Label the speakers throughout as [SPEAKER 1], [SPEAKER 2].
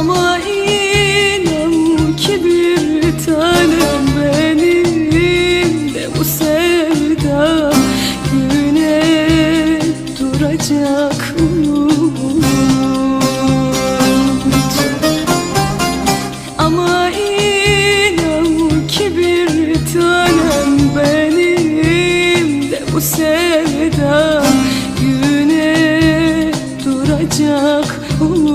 [SPEAKER 1] Ama inan ki bir tanem benim de bu sevda güne duracak mı? Ama inan ki bir tanem benim de bu sevda güne duracak olur.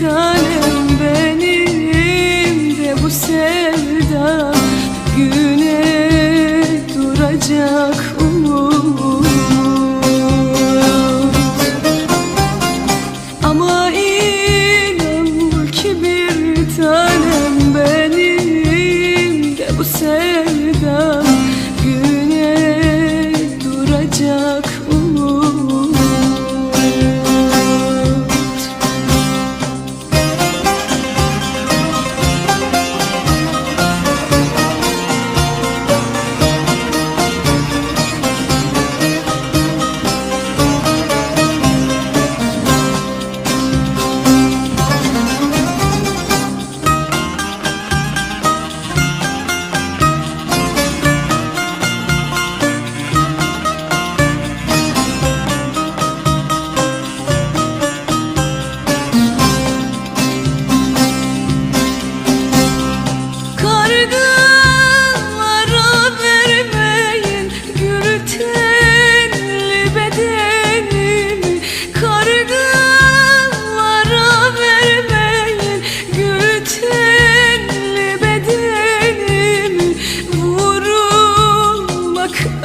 [SPEAKER 1] Tanem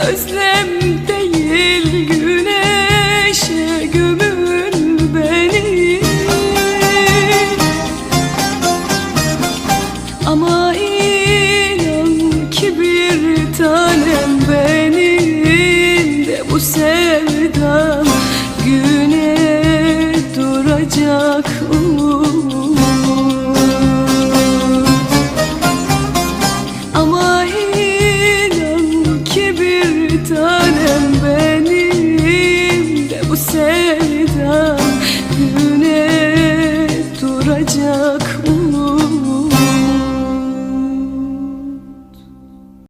[SPEAKER 1] özlem değil güneşe gömül beni. Ama inan ki bir tanem benim de bu sevdam Güne duracak